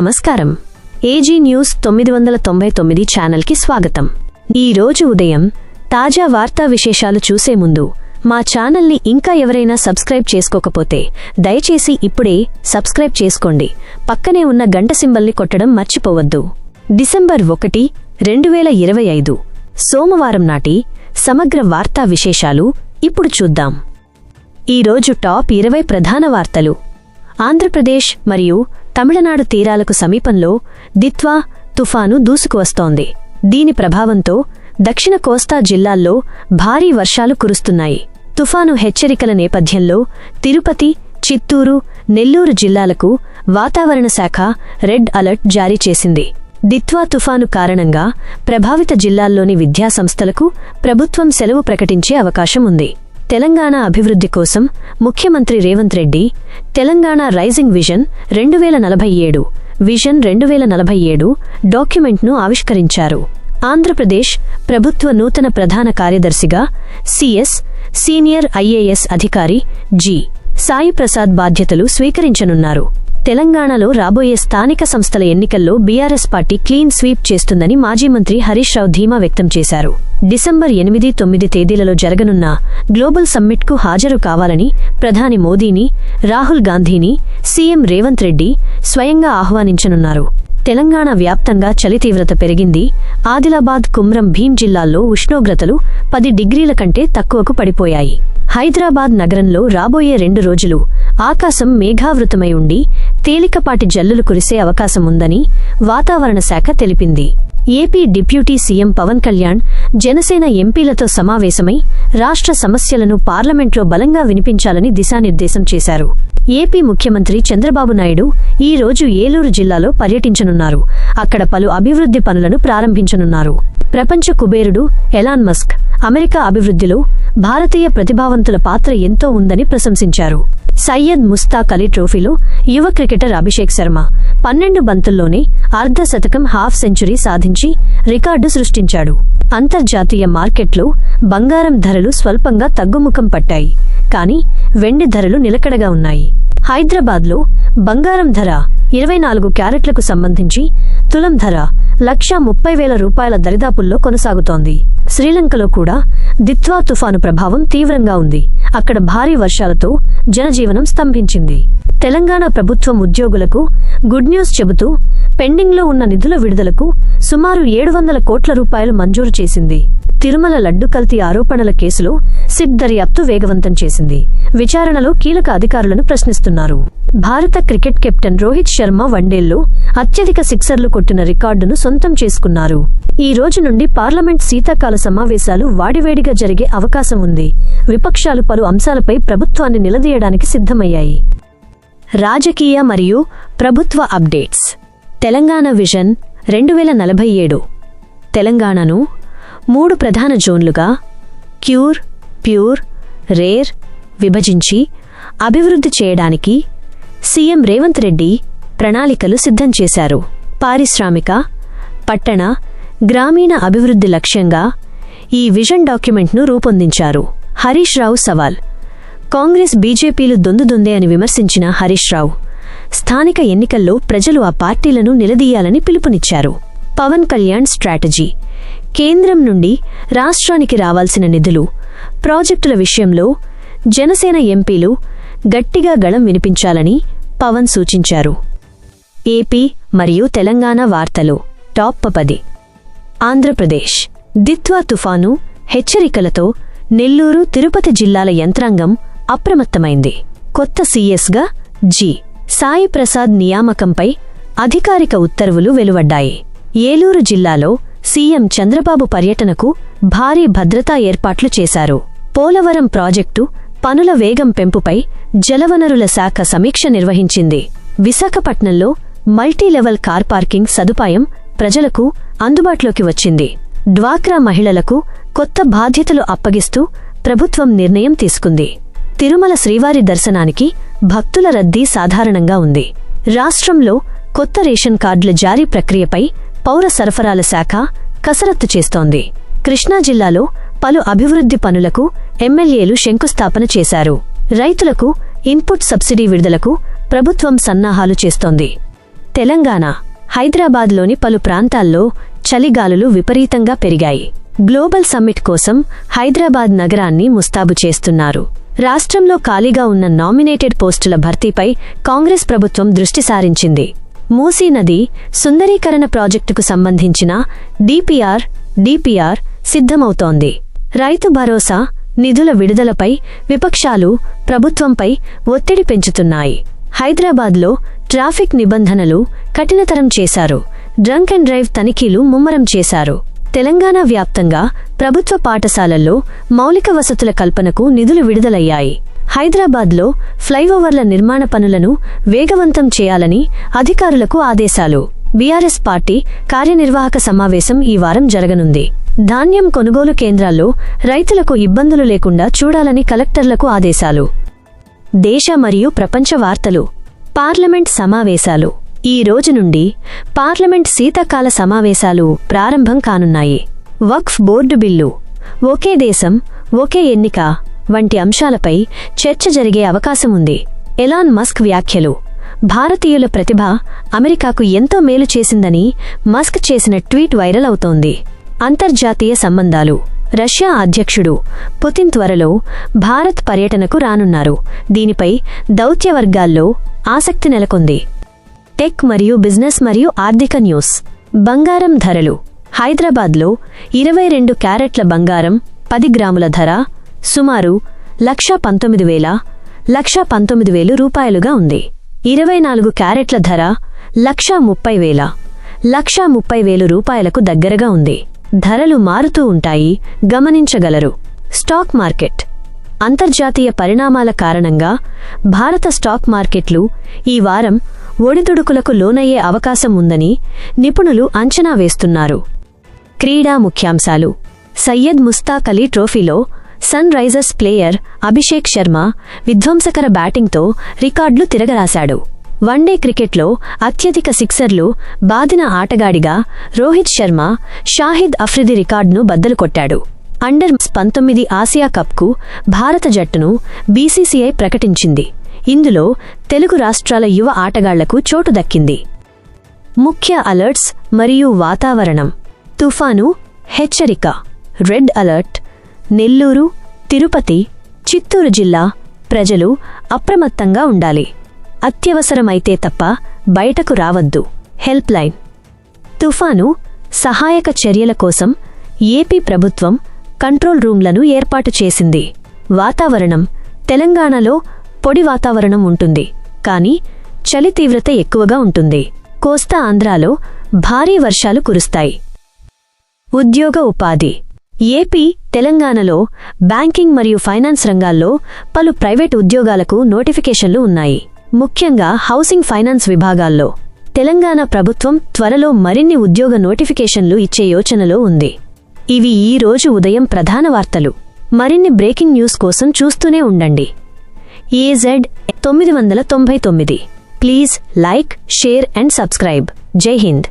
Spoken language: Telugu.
నమస్కారం. ఏజీ న్యూస్ తొమ్మిది వందల తొంభై తొమ్మిది ఛానల్కి స్వాగతం. ఈ రోజు ఉదయం తాజా వార్తా విశేషాలు చూసే ముందు మా ఛానల్ని ఇంకా ఎవరైనా సబ్స్క్రైబ్ చేసుకోకపోతే దయచేసి ఇప్పుడే సబ్స్క్రైబ్ చేసుకోండి. పక్కనే ఉన్న గంట సింబల్ని కొట్టడం మర్చిపోవద్దు. డిసెంబర్ ఒకటి రెండు వేల ఇరవై ఐదు. సోమవారం నాటి సమగ్ర వార్తా విశేషాలు ఇప్పుడు చూద్దాం. ఈరోజు టాప్ ఇరవై ప్రధాన వార్తలు. ఆంధ్రప్రదేశ్ మరియు తమిళనాడు తీరాలకు సమీపంలో దిత్వా తుఫాను దూసుకువస్తోంది. దీని ప్రభావంతో దక్షిణ కోస్తా జిల్లాల్లో భారీ వర్షాలు కురుస్తున్నాయి. తుఫాను హెచ్చరికల నేపథ్యంలో తిరుపతి చిత్తూరు నెల్లూరు జిల్లాలకు వాతావరణ శాఖ రెడ్ అలర్ట్ జారీ చేసింది. దిత్వా తుఫాను కారణంగా ప్రభావిత జిల్లాల్లోని విద్యాసంస్థలకు ప్రభుత్వం సెలవు ప్రకటించే అవకాశం ఉంది. తెలంగాణ అభివృద్ధి కోసం ముఖ్యమంత్రి రేవంత్ రెడ్డి తెలంగాణ రైజింగ్ విజన్ రెండు వేల నలభై ఏడు విజన్ రెండు వేల నలభై ఏడు డాక్యుమెంట్ను ఆవిష్కరించారు. ఆంధ్రప్రదేశ్ ప్రభుత్వ నూతన ప్రధాన కార్యదర్శిగా సిఎస్ సీనియర్ ఐఏఎస్ అధికారి జి సాయిప్రసాద్ బాధ్యతలు స్వీకరించనున్నారు. తెలంగాణలో రాబోయే స్థానిక సంస్థల ఎన్నికల్లో బీఆర్ఎస్ పార్టీ క్లీన్ స్వీప్ చేస్తుందని మాజీ మంత్రి హరీష్ రావు ధీమా వ్యక్తం చేశారు. డిసెంబర్ ఎనిమిది తొమ్మిది తేదీలలో జరగనున్న గ్లోబల్ సమ్మిట్కు హాజరు కావాలని ప్రధాని మోదీని రాహుల్ గాంధీని సీఎం రేవంత్ రెడ్డి స్వయంగా ఆహ్వానించనున్నారు. తెలంగాణ వ్యాప్తంగా చలి తీవ్రత పెరిగింది. ఆదిలాబాద్ కుమ్రం భీం జిల్లాల్లో ఉష్ణోగ్రతలు పది డిగ్రీల కంటే తక్కువకు పడిపోయాయి. హైదరాబాద్ నగరంలో రాబోయే రెండు రోజులు ఆకాశం మేఘావృతమై ఉండి తేలికపాటి జల్లులు కురిసే అవకాశముందని వాతావరణ శాఖ తెలిపింది. AP deputy CM Pawan Kalyan Janasena ఎంపీలతో సమావేశమై రాష్ట్ర సమస్యలను పార్లమెంట్లో బలంగా వినిపించాలని దిశానిర్దేశం చేశారు. ఏపీ ముఖ్యమంత్రి చంద్రబాబు నాయుడు ఈ రోజు ఏలూరు జిల్లాలో పర్యటించనున్నారు. అక్కడ పలు అభివృద్ధి పనులను ప్రారంభించనున్నారు. ప్రపంచ కుబేరుడు ఎలాన్ మస్క్ అమెరికా అభివృద్ధిలో భారతీయ ప్రతిభావంతుల పాత్ర ఎంతో ఉందని ప్రశంసించారు. సయ్యద్ ముస్తాక్ అలీ ట్రోఫీలో యువ క్రికెటర్ అభిషేక్ శర్మ పన్నెండు బంతుల్లోనే అర్ధ శతకం హాఫ్ సాధించారు. సాధించి రికార్డు సృష్టించాడు. అంతర్జాతీయ మార్కెట్లో బంగారం ధరలు స్వల్పంగా తగ్గుముఖం పట్టాయి. కానీ వెండి ధరలు నిలకడగా ఉన్నాయి. హైదరాబాద్లో బంగారం ధర ఇరవై నాలుగు క్యారెట్లకు సంబంధించి తులం ధర లక్షా ముప్పై వేల రూపాయల దరిదాపుల్లో కొనసాగుతోంది. శ్రీలంకలో కూడా దిత్వా తుఫాను ప్రభావం తీవ్రంగా ఉంది. అక్కడ భారీ వర్షాలతో జనజీవనం స్తంభించింది. తెలంగాణ ప్రభుత్వం ఉద్యోగులకు గుడ్ న్యూస్ చెబుతూ పెండింగ్లో ఉన్న నిధుల విడుదలకు సుమారు ఏడు వందల కోట్ల రూపాయలు మంజూరు చేసింది. తిరుమల లడ్డు కల్తీ ఆరోపణల కేసులో సిట్ దర్యాప్తు వేగవంతం చేసింది. విచారణలో కీలక అధికారులను ప్రశ్నిస్తున్నారు. భారత క్రికెట్ కెప్టెన్ రోహిత్ శర్మ వన్డేల్లో అత్యధిక సిక్సర్లు కొట్టిన రికార్డును సొంతం చేసుకున్నారు. ఈ రోజు నుండి పార్లమెంట్ శీతాకాల సమావేశాలు వాడివేడిగా జరిగే అవకాశం ఉంది. విపక్షాలు పలు అంశాలపై ప్రభుత్వాన్ని నిలదీయడానికి సిద్ధమయ్యాయి. రాజకీయ మరియు ప్రభుత్వ అప్డేట్స్. తెలంగాణ విజన్ రెండు వేల నలభై ఏడు. తెలంగాణను మూడు ప్రధాన జోన్లుగా క్యూర్ ప్యూర్ రేర్ విభజించి అభివృద్ధి చేయడానికి సీఎం రేవంత్ రెడ్డి ప్రణాళికలు సిద్ధం చేశారు. పారిశ్రామిక పట్టణ గ్రామీణ అభివృద్ధి లక్ష్యంగా ఈ విజన్ డాక్యుమెంట్ను రూపొందించారు. హరీష్ రావు సవాల్. కాంగ్రెస్ బీజేపీలు దొందుదొందే అని విమర్శించిన హరీష్ రావు. స్థానిక ఎన్నికల్లో ప్రజలు ఆ పార్టీలను నిలదీయాలని పిలుపునిచ్చారు. పవన్ కళ్యాణ్ స్ట్రాటజీ. కేంద్రం నుండి రాష్ట్రానికి రావాల్సిన నిధులు ప్రాజెక్టుల విషయంలో జనసేన ఎంపీలు గట్టిగా గళం వినిపించాలని పవన్ సూచించారు. ఏపీ మరియు తెలంగాణ వార్తలు టాప్ పది. ఆంధ్రప్రదేశ్. దిత్వా తుఫాను హెచ్చరికలతో నెల్లూరు తిరుపతి జిల్లాల యంత్రాంగం అప్రమత్తమైంది. కొత్త సీఎస్గా జి. సాయి ప్రసాద్ నియామకంపై అధికారిక ఉత్తర్వులు వెలువడ్డాయి. ఏలూరు జిల్లాలో సీఎం చంద్రబాబు పర్యటనకు భారీ భద్రతా ఏర్పాట్లు చేశారు. పోలవరం ప్రాజెక్టు పనుల వేగం పెంపుపై జలవనరుల శాఖ సమీక్ష నిర్వహించింది. విశాఖపట్నంలో మల్టీలెవల్ కార్ పార్కింగ్ సదుపాయం ప్రజలకు అందుబాటులోకి వచ్చింది. డ్వాక్రా మహిళలకు కొత్త బాధ్యతలు అప్పగిస్తూ ప్రభుత్వం నిర్ణయం తీసుకుంది. తిరుమల శ్రీవారి దర్శనానికి భక్తుల రద్దీ సాధారణంగా ఉంది. రాష్ట్రంలో కొత్త రేషన్ కార్డుల జారీ ప్రక్రియపై పౌర సరఫరాల శాఖ కసరత్తు చేస్తోంది. కృష్ణా జిల్లాలో పలు అభివృద్ధి పనులకు ఎమ్మెల్యేలు శంకుస్థాపన చేశారు. రైతులకు ఇన్పుట్ సబ్సిడీ విడుదలకు ప్రభుత్వం సన్నాహాలు చేస్తోంది. తెలంగాణ హైదరాబాద్లోని పలు ప్రాంతాల్లో చలిగాలులు విపరీతంగా పెరిగాయి. గ్లోబల్ సమ్మిట్ కోసం హైదరాబాద్ నగరాన్ని ముస్తాబు చేస్తున్నారు. రాష్ట్రంలో ఖాళీగా ఉన్న నామినేటెడ్ పోస్టుల భర్తీపై కాంగ్రెస్ ప్రభుత్వం దృష్టి సారించింది. మూసీ నది సుందరీకరణ ప్రాజెక్టుకు సంబంధించిన డిపిఆర్ డిపిఆర్ సిద్ధమవుతోంది. రైతు భరోసా నిధుల విడుదలపై విపక్షాలు ప్రభుత్వంపై ఒత్తిడి పెంచుతున్నాయి. హైదరాబాద్లో ట్రాఫిక్ నిబంధనలు కఠినతరం చేశారు. డ్రంక్ అండ్ డ్రైవ్ తనిఖీలు ముమ్మరం చేశారు. తెలంగాణ వ్యాప్తంగా ప్రభుత్వ పాఠశాలల్లో మౌలిక వసతుల కల్పనకు నిధులు విడుదలయ్యాయి. హైదరాబాద్లో ఫ్లైఓవర్ల నిర్మాణ పనులను వేగవంతం చేయాలని అధికారులకు ఆదేశాలు. బీఆర్ఎస్ పార్టీ కార్యనిర్వాహక సమావేశం ఈ వారం జరగనుంది. ధాన్యం కొనుగోలు కేంద్రాల్లో రైతులకు ఇబ్బందులు లేకుండా చూడాలని కలెక్టర్లకు ఆదేశాలు. దేశ మరియు ప్రపంచ వార్తలు. పార్లమెంట్ సమావేశాలు. ఈ రోజు నుండి పార్లమెంట్ శీతాకాల సమావేశాలు ప్రారంభం కానున్నాయి. వక్ఫ్ బోర్డు బిల్లు ఒకే దేశం ఒకే ఎన్నిక వంటి అంశాలపై చర్చ జరిగే అవకాశం ఉంది. ఎలాన్ మస్క్ వ్యాఖ్యలు భారతీయుల ప్రతిభ అమెరికాకు ఎంతో మేలు చేసిందని మస్క్ చేసిన ట్వీట్ వైరల్ అవుతోంది. అంతర్జాతీయ సంబంధాలు రష్యా అధ్యక్షుడు పుతిన్ త్వరలో భారత్ పర్యటనకు రానున్నారు. దీనిపై దౌత్యవర్గాల్లో ఆసక్తి నెలకొంది. టెక్ మరియు బిజినెస్ మరియు ఆర్థిక న్యూస్. బంగారం ధరలు. హైదరాబాద్లో ఇరవై రెండు క్యారెట్ల బంగారం పది గ్రాముల ధర సుమారు లక్ష పంతొమ్మిది వేల లక్ష పంతొమ్మిది వేలు రూపాయలుగా ఉంది. ఇరవై నాలుగు క్యారెట్ల ధర లక్ష ముప్పై వేల లక్ష ముప్పై వేలు రూపాయలకు దగ్గరగా ఉంది. ధరలు మారుతూ ఉంటాయి గమనించగలరు. Stock market. అంతర్జాతీయ పరిణామాల కారణంగా భారత స్టాక్ మార్కెట్లు ఈ వారం ఒడిదుడుకులకు లోనయ్యే అవకాశం ఉందని నిపుణులు అంచనా వేస్తున్నారు. క్రీడా ముఖ్యాంశాలు. సయ్యద్ ముస్తాక్ అలీ ట్రోఫీలో sunrisers player Abhishek Sharma విధ్వంసకర బ్యాటింగ్తో రికార్డులు తిరగరాశాడు. వన్డే క్రికెట్లో అత్యధిక సిక్సర్లు బాదిన ఆటగాడిగా రోహిత్ శర్మ షాహిద్ అఫ్రిది రికార్డును బద్దలు కొట్టాడు. అండర్ పంతొమ్మిది ఆసియా కప్కు భారత జట్టును బీసీసీఐ ప్రకటించింది. ఇందులో తెలుగు రాష్ట్రాల యువ ఆటగాళ్ళకు చోటు దక్కింది. ముఖ్య అలర్ట్స్ మరియు వాతావరణం. తుఫాను హెచ్చరిక. Red alert. నెల్లూరు తిరుపతి చిత్తూరు జిల్లా ప్రజలు అప్రమత్తంగా ఉండాలి. అత్యవసరమైతే తప్ప బయటకు రావద్దు. హెల్ప్లైన్ తుఫాను సహాయక చర్యల కోసం ఏపీ ప్రభుత్వం కంట్రోల్ రూమ్లను ఏర్పాటు చేసింది. వాతావరణం తెలంగాణలో పొడి వాతావరణం ఉంటుంది. కానీ చలి తీవ్రత ఎక్కువగా ఉంటుంది. కోస్తా ఆంధ్రాలో భారీ వర్షాలు కురుస్తాయి. ఉద్యోగ ఉపాధి. ఏపీ తెలంగాణలో బ్యాంకింగ్ మరియు ఫైనాన్స్ రంగాల్లో పలు ప్రైవేట్ ఉద్యోగాలకు నోటిఫికేషన్లు ఉన్నాయి. ముఖ్యంగా హౌసింగ్ ఫైనాన్స్ విభాగాల్లో. తెలంగాణ ప్రభుత్వం త్వరలో మరిన్ని ఉద్యోగ నోటిఫికేషన్లు ఇచ్చే యోచనలో ఉంది. ఇవి ఈ రోజు ఉదయం ప్రధాన వార్తలు. మరిన్ని బ్రేకింగ్ న్యూస్ కోసం చూస్తూనే ఉండండి. ఏజెడ్ తొమ్మిది వందల తొంభై తొమ్మిది. Please like share and subscribe. జై హింద్.